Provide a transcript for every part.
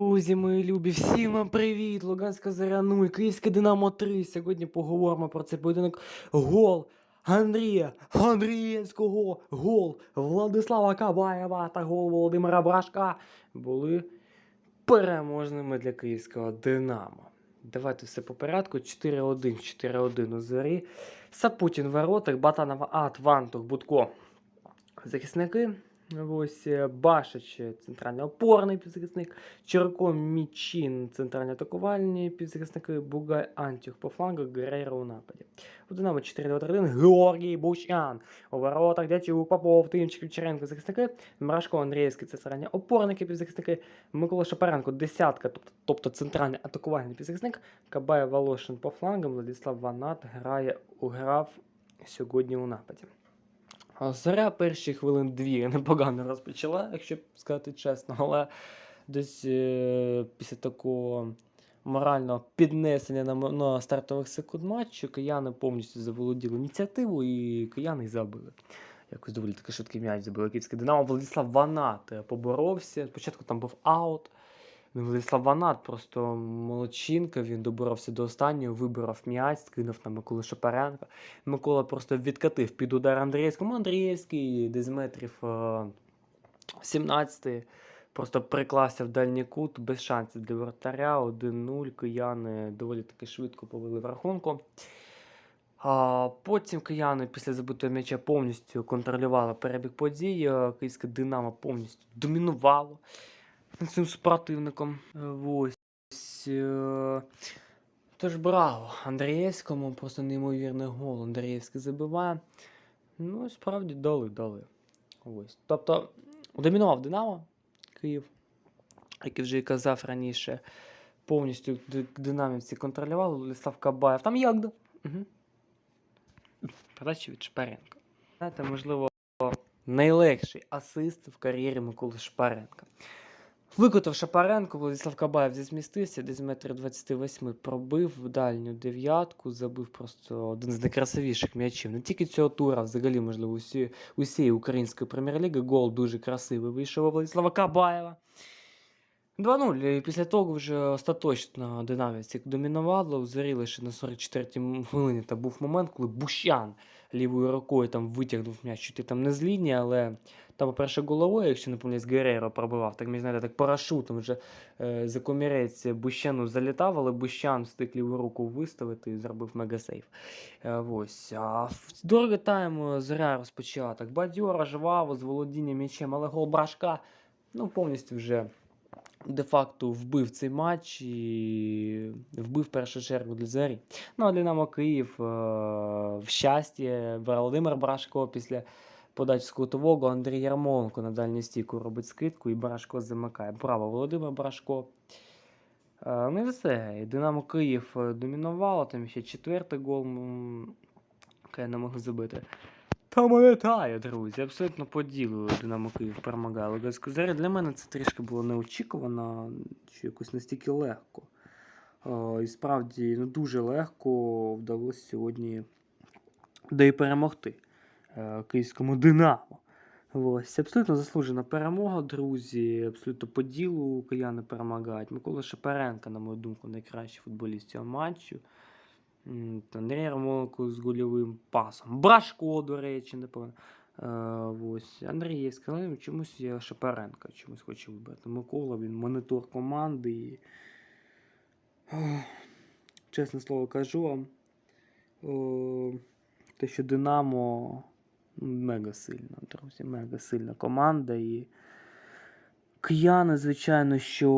Друзі, мої любі, всім привіт! Луганська Заря 0, Київське Динамо 3. Сьогодні поговоримо про цей поєдинок. Гол Андрія Андрієвського, гол Владислава Кабаєва та гол Володимира Брашка були переможними для київського Динамо. Давайте все по порядку. 4-1, 4-1 у Зарі. Сапутін воротах, Батанова Ат, Вантух, Будко. Захисники. Ось е, Башич, центральний опорний півзахисник, Черко Мічин, центральні атакувальні півзахисники, Бугай Антюх по флангу, Герейро у нападі. У Динамо 4-2-3-1, Георгій Бущан. У воротах Дячук, Попов, Тимчик, Ківчаренко, захисники, Мрашко, Андріївський, це центральні опорники, півзахисники, Микола Шапаренко, десятка, тобто, тобто центральний атакувальний півзахисник, Кабай Волошин по флангам, Владислав Ванат грає, грав сьогодні у нападі. А Заря перші хвилин дві непогано розпочала, якщо сказати чесно, але десь е, після такого морального піднесення на, на стартових секунд матчу кияни повністю заволоділи ініціативу і кияни забили. Якось доволі таки швидкий м'яч забили київське Динамо. Владислав Ванат е, поборовся. Спочатку там був аут. Ну, Владислав Ванат просто молодчинка, він доборовся до останнього, вибирав м'яч, скинув на Миколу Шапаренка. Микола просто відкатив під удар Андрієвському. Андрієвський десь метрів е, 17 просто приклався в дальній кут без шансів для вратаря. 1-0. Кияни доволі таки швидко повели в рахунку. А потім кияни після забитого м'яча повністю контролювали перебіг подій. е, Київське Динамо повністю домінувало цим супротивником. Ось. е, Тож браво! Андрієвському просто неймовірний гол. Андрієвський забиває. Ну, справді дали, дали. Ось. Тобто, домінував Динамо Київ, як я вже і казав раніше, повністю динамівці контролювали Владислав Кабаєв. Там Ягда. Угу. Передача від Шпаренка. Знаєте, можливо, найлегший асист в кар'єрі Миколи Шпаренка. Викотав Шапаренко, Владислав Кабаєв змістився, десь метр 28 пробив в дальню дев'ятку, забив просто один з найкрасивіших м'ячів. Не тільки цього тура, взагалі, можливо, усі, усієї української прем'єр-ліги. Гол дуже красивий вийшов у Владислава Кабаєва. 2-0. І після того вже остаточно динамівці домінувало. У лише на 44-й хвилині та був момент, коли Бущан лівою рукою там витягнув м'яч, чути там не з лінії, але там, по-перше, головою, якщо не помиляюсь, Герейро пробивав. Так, мені знаєте, так парашутом вже е, за комірець Бущану залітав, але Бущан встиг ліву руку виставити і зробив мегасейв. Е, ось. А в другий тайм Зоря розпочала так бадьоро, жваво, з володінням м'ячем, але гол Брашка ну, повністю вже де-факто вбив цей матч і вбив першу чергу для Зорі. Ну, а Динамо Київ е, в щасті Володимир Брашко після подачі з кутового Андрій Ярмоленко на дальню стійку робить скидку і Брашко замикає. Браво, Володимир Брашко. Е, Ну і все. Динамо Київ е, домінувало, там ще четвертий гол, який не могли забити. Та друзі, абсолютно по ділу Динамо Київ перемагає Зарю. Для мене це трішки було неочікувано, що якось настільки легко. Е, І справді ну, дуже легко вдалося сьогодні де й перемогти е, київському Динамо. Ось, абсолютно заслужена перемога, друзі. Абсолютно по ділу кияни перемагають. Микола Шапаренко, на мою думку, найкращий футболіст цього матчу. Андрій Ярмоленко з гольовим пасом. Брашко, до речі, напевно. Е, ось. Андрієвський, але чомусь я Шапаренка чомусь хочу вибрати. Микола, він монітор команди. І... Чесне слово кажу вам. О, те, що Динамо ну, мега сильна, друзі, мега сильна команда. І кияни, звичайно, що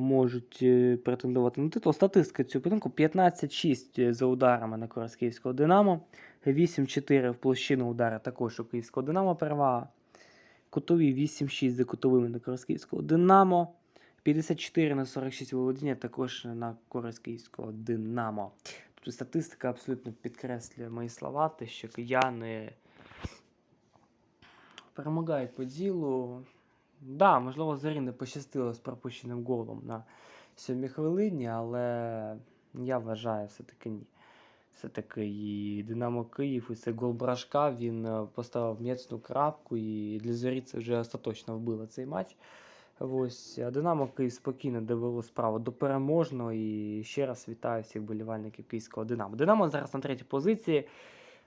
можуть е, претендувати на титул. Статистика цього поєдинку 15-6 за ударами на користь київського Динамо, 8-4 в площину удара також у київського Динамо перевага. Кутові 8-6 за кутовими на користь київського Динамо. 54 на 46 володіння також на користь київського Динамо. Тобто статистика абсолютно підкреслює мої слова, те, що кияни перемагають по ділу. Да, можливо, Зорі не пощастило з пропущеним голом на сьомій хвилині, але я вважаю, все-таки ні. Все-таки і Динамо Київ, і цей гол Брашка, він е, поставив м'ясну крапку, і для Зорі це вже остаточно вбило цей матч. Ось, Динамо Київ спокійно довело справу до переможного і ще раз вітаю всіх болівальників київського Динамо. Динамо зараз на третій позиції.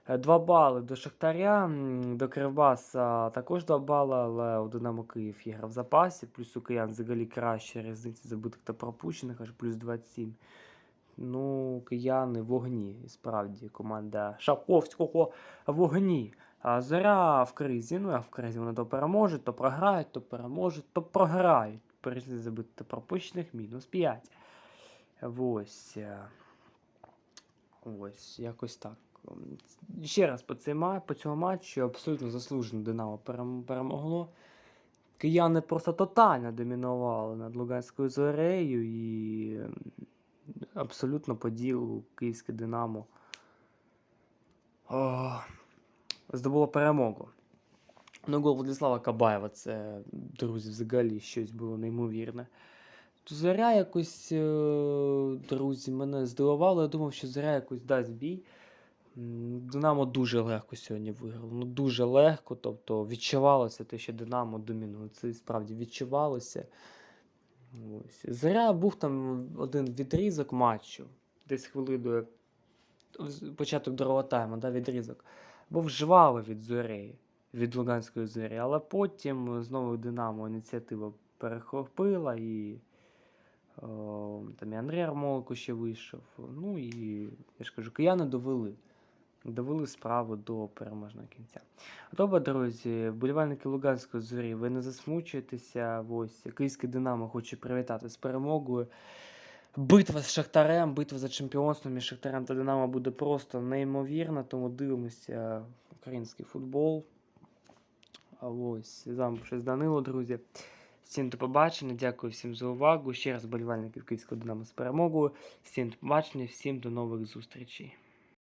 Е, Два бали до Шахтаря, до Кривбаса також 2 бали, але у Динамо Київ є гра в запасі, плюс у киян взагалі краща різниця забитих та пропущених, аж плюс 27. Ну, кияни в вогні, і справді, команда Шаповського вогні. А Зоря в кризі. Ну, як в кризі вони то переможуть, то програють, то переможуть, то програють. Перейшли забити та пропущених мінус 5. Ось. е, Ось, якось так. Ще раз по, цей, по цьому матчу абсолютно заслужено Динамо перемогло. Кияни просто тотально домінували над Луганською зорею і абсолютно по ділу київське Динамо о, здобуло перемогу. Ну, гол Владислава Кабаєва, це, друзі, взагалі щось було неймовірне. Зоря якось, е, друзі, мене здивувало. Я думав, що Зоря якось дасть бій. Динамо дуже легко сьогодні виграло. Ну, дуже легко. Тобто відчувалося те, що Динамо домінує. Це справді відчувалося. Ось. Зоря був там один відрізок матчу, десь хвилиною початок другого тайму, да, відрізок. Був жвавий від зорі, від Луганської зорі, але потім знову Динамо ініціатива перехопила і там і Андрій Армолко ще вийшов. Ну і я ж кажу, кияни довели. Довели справу до переможного кінця. Добре, друзі, вболівальники Луганської зорі, ви не засмучуєтеся. Ось Київське Динамо хоче привітати з перемогою. Битва з Шахтарем, битва за чемпіонство між Шахтарем та Динамо буде просто неймовірна, тому дивимося український футбол. А ось з вами щось Данило, друзі. Всім до побачення, дякую всім за увагу. Ще раз болівальників Київського Динамо з перемогою. Всім до побачення, всім до нових зустрічей.